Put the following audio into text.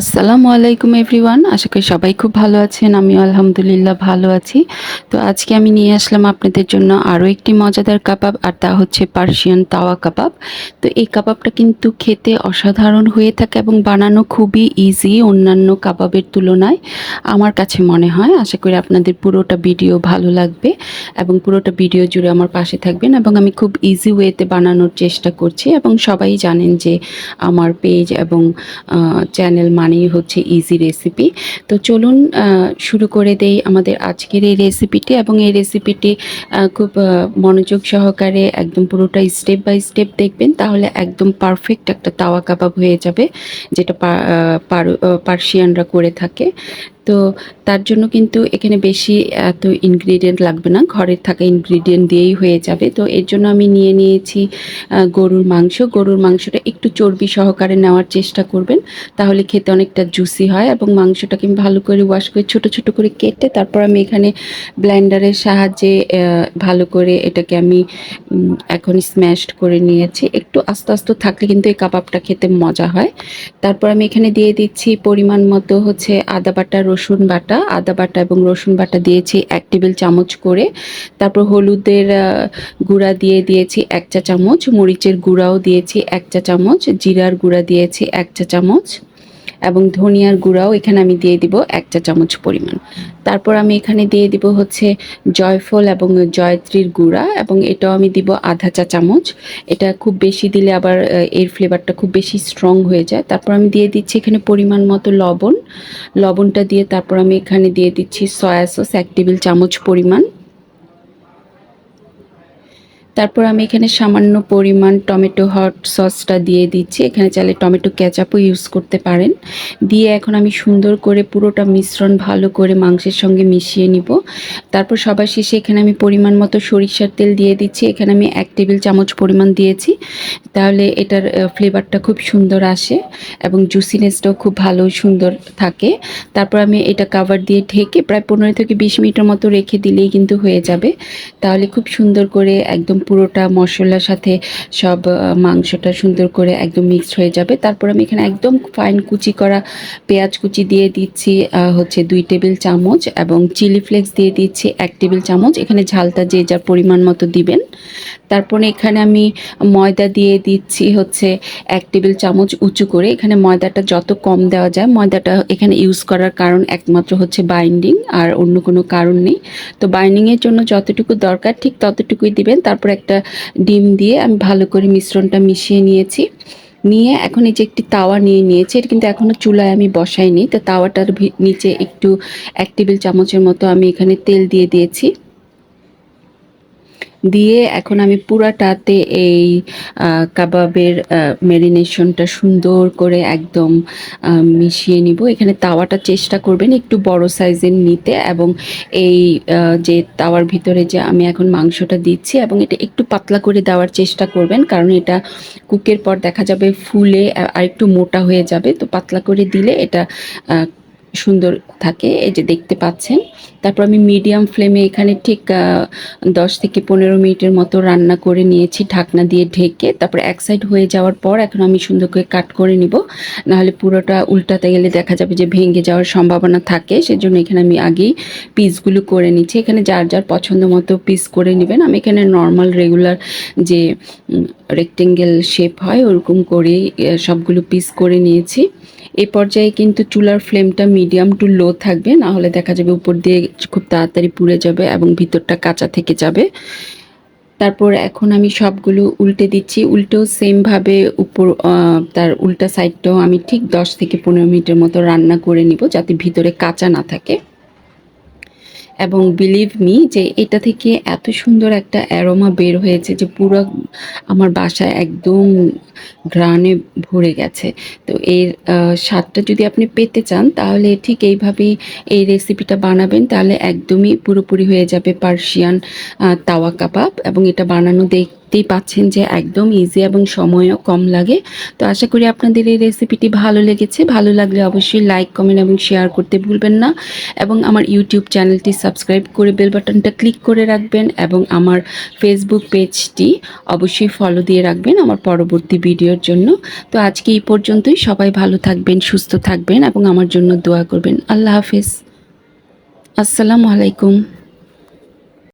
আসসালামু আলাইকুম এভরিওয়ান। আশা করি সবাই খুব ভালো আছেন, আমিও আলহামদুলিল্লাহ ভালো আছি। তো আজকে আমি নিয়ে আসলাম আপনাদের জন্য আরও একটি মজাদার কাবাব, আর তা হচ্ছে পার্সিয়ান তাওয়া কাবাব। তো এই কাবাবটা কিন্তু খেতে অসাধারণ হয়ে থাকে এবং বানানো খুবই ইজি অন্যান্য কাবাবের তুলনায়, আমার কাছে মনে হয়। আশা করি আপনাদের পুরোটা ভিডিও ভালো লাগবে এবং পুরোটা ভিডিও জুড়ে আমার পাশে থাকবেন এবং আমি খুব ইজি ওয়েতে বানানোর চেষ্টা করছি এবং সবাই জানেন যে আমার পেজ এবং চ্যানেল মানেই হচ্ছে ইজি রেসিপি তো চলুন শুরু করে দেই আমাদের আজকের এই রেসিপিটি এবং এই রেসিপিটি খুব মনোযোগ সহকারে একদম পুরোটা স্টেপ বাই স্টেপ দেখবেন, তাহলে একদম পারফেক্ট একটা তাওয়া কাবাব হয়ে যাবে, যেটা পার্সিয়ানরা করে থাকে। তো তার জন্য কিন্তু এখানে বেশি এত ইনগ্রিডিয়েন্ট লাগবে না। ঘরের থাকা ইনগ্রিডিয়েন্ট দিয়েই হয়ে যাবে। তো এর জন্য আমি নিয়ে নিয়েছি গরুর মাংস। গরুর মাংসটা একটু চর্বি সহকারে নেওয়ার চেষ্টা করবেন। তাহলে খেতে অনেকটা জুসি হয় এবং মাংসটাকে আমি ভালো করে ওয়াশ করে ছোট ছোট করে কেটে তারপর আমি এখানে ব্লেন্ডারের সাহায্যে ভালো করে এটাকে আমি এখন স্ম্যাশড করে নিয়েছি। একটু আস্তে আস্তে থাকলে কিন্তু এই কাবাবটা খেতে মজা হয়। তারপর আমি এখানে দিয়ে দিচ্ছি পরিমাণ মতো হচ্ছে আদা বাটা, রসুন বাটা, আদা বাটা এবং রসুন বাটা দিয়েছি এক টেবিল চামচ করে। তারপর হলুদের গুঁড়া দিয়ে দিয়েছি এক চা চামচ, মরিচের গুঁড়াও দিয়েছি এক চা চামচ, জিরার গুঁড়া দিয়েছি এক চা চামচ। এবং ধনিয়ার গুঁড়াও এখানে আমি দিয়ে দিব এক চা চামচ পরিমাণ। তারপর আমি এখানে দিয়ে দিব হচ্ছে জয়ফল এবং জয়ত্রীর গুঁড়া এবং এটাও আমি দিব আধা চা চামচ। এটা খুব বেশি দিলে আবার এর ফ্লেভারটা খুব বেশি স্ট্রং হয়ে যায়। তারপর আমি দিয়ে দিচ্ছি এখানে পরিমাণ মতো লবণ। লবণটা দিয়ে তারপর আমি এখানে দিয়ে দিচ্ছি সয়া সস, এক টেবিল চামচ পরিমাণ। তারপর আমি এখানে সামান্য পরিমাণ টমেটো হট সসটা দিয়ে দিচ্ছি। এখানে চাইলে টমেটো ক্যাচাপও ইউজ করতে পারেন। দিয়ে এখন আমি সুন্দর করে পুরোটা মিশ্রণ ভালো করে মাংসের সঙ্গে মিশিয়ে নিব। তারপর সবার শেষে এখানে আমি পরিমাণ মতো সরিষার তেল দিয়ে দিচ্ছি। এখানে আমি এক টেবিল চামচ পরিমাণ দিয়েছি। তাহলে এটার ফ্লেভারটা খুব সুন্দর আসে এবং জুসিনেসটাও খুব ভালো সুন্দর থাকে। তারপর আমি এটা কাভার দিয়ে ঢেকে প্রায় পনেরো থেকে বিশ মিনিটের মতো রেখে দিলেই কিন্তু হয়ে যাবে। তাহলে খুব সুন্দর করে একদম পুরোটা মশলার সাথে সব মাংসটা সুন্দর করে একদম মিক্সড হয়ে যাবে। তারপর আমি এখানে একদম ফাইন কুচি করা পেঁয়াজ কুচি দিয়ে দিচ্ছি হচ্ছে দুই টেবিল চামচ এবং চিলি ফ্লেক্স দিয়ে দিচ্ছি এক টেবিল চামচ। এখানে ঝালটা যে যার পরিমাণ মতো দিবেন। তারপরে এখানে আমি ময়দা দিয়ে দিচ্ছি হচ্ছে এক টেবিল চামচ উঁচু করে। এখানে ময়দাটা যত কম দেওয়া যায়, ময়দাটা এখানে ইউজ করার কারণ একমাত্র হচ্ছে বাইন্ডিং আর অন্য কোনো কারণ নেই। তো বাইন্ডিংয়ের জন্য যতটুকু দরকার, ঠিক ততটুকুই দিবেন। তারপর একটা ডিম দিয়ে আমি ভালো করে মিশ্রণটা মিশিয়ে নিয়েছি। নিয়ে এখন এই যে একটি তাওয়া নিয়ে নিয়েছি, এটা কিন্তু এখনও চুলায় আমি বসাইনি। তো তাওয়াটার নিচে একটু এক টেবিল চামচের মতো আমি এখানে তেল দিয়ে দিয়েছি। দিয়ে এখন আমি পুরাটাতে এই কাবাবের ম্যারিনেশনটা সুন্দর করে একদম মিশিয়ে নিব। এখানে তাওয়াটা চেষ্টা করবেন একটু বড় সাইজের নিতে এবং এই যে তাওয়ার ভিতরে যে আমি এখন মাংসটা দিচ্ছি এবং এটা একটু পাতলা করে দেওয়ার চেষ্টা করবেন কারণ এটা কুকের পর দেখা যাবে ফুলে আর একটু মোটা হয়ে যাবে। তো পাতলা করে দিলে এটা সুন্দর থাকে, এই যে দেখতে পাচ্ছেন। তারপর আমি মিডিয়াম ফ্লেমে এখানে ঠিক দশ থেকে পনেরো মিনিটের মতো রান্না করে নিয়েছি, ঢাকনা দিয়ে ঢেকে। তারপর এক সাইড হয়ে যাওয়ার পর এখন আমি সুন্দর করে কাট করে নিব। নাহলে পুরোটা উল্টাতে গেলে দেখা যাবে যে ভেঙে যাওয়ার সম্ভাবনা থাকে। সেজন্য এখানে আমি আগেই পিসগুলো করে নিচ্ছি। এখানে যার যার পছন্দ মতো পিস করে নেবেন। আমি এখানে নর্মাল রেগুলার যে রেক্টেঙ্গেল শেপ হয়, ওরকম করেই সবগুলো পিস করে নিয়েছি। এই পর্যায়ে কিন্তু চুলার ফ্লেমটা মিডিয়াম টু লো থাকবে, না হলে দেখা যাবে উপর দিয়ে খুব তাড়াতাড়ি পুড়ে যাবে এবং ভিতরটা কাঁচা থেকে যাবে। তারপর এখন আমি সবগুলো উল্টে দিচ্ছি, উল্টেও সেমভাবে উপর তার উল্টা সাইডটাও আমি ঠিক দশ থেকে পনেরো মিনিটের মতো রান্না করে নিব যাতে ভিতরে কাঁচা না থাকে। এবং বিলিভ মি যে এটা থেকে এত সুন্দর একটা অ্যারোমা বের হয়েছে যে পুরো আমার বাসায় একদম ঘ্রাণে ভরে গেছে। তো এর স্বাদটা যদি আপনি পেতে চান, তাহলে ঠিক এইভাবেই এই রেসিপিটা বানাবেন, তাহলে একদমই পুরোপুরি হয়ে যাবে পার্সিয়ান তাওয়া কাবাব এবং এটা বানানো দেখ দেখতেই পাচ্ছেন যে একদম ইজি এবং সময়ও কম লাগে। তো আশা করি আপনাদের এই রেসিপিটি ভালো লেগেছে। ভালো লাগলে অবশ্যই লাইক কমেন্ট এবং শেয়ার করতে ভুলবেন না। এবং আমার ইউটিউব চ্যানেলটি সাবস্ক্রাইব করে বেল বাটনটা ক্লিক করে রাখবেন এবং আমার ফেসবুক পেজটি অবশ্যই ফলো দিয়ে রাখবেন আমার পরবর্তী ভিডিওর জন্য। তো আজকে এই পর্যন্তই। সবাই ভালো থাকবেন, সুস্থ থাকবেন এবং আমার জন্য দোয়া করবেন। আল্লাহ হাফেজ। আসসালামু আলাইকুম।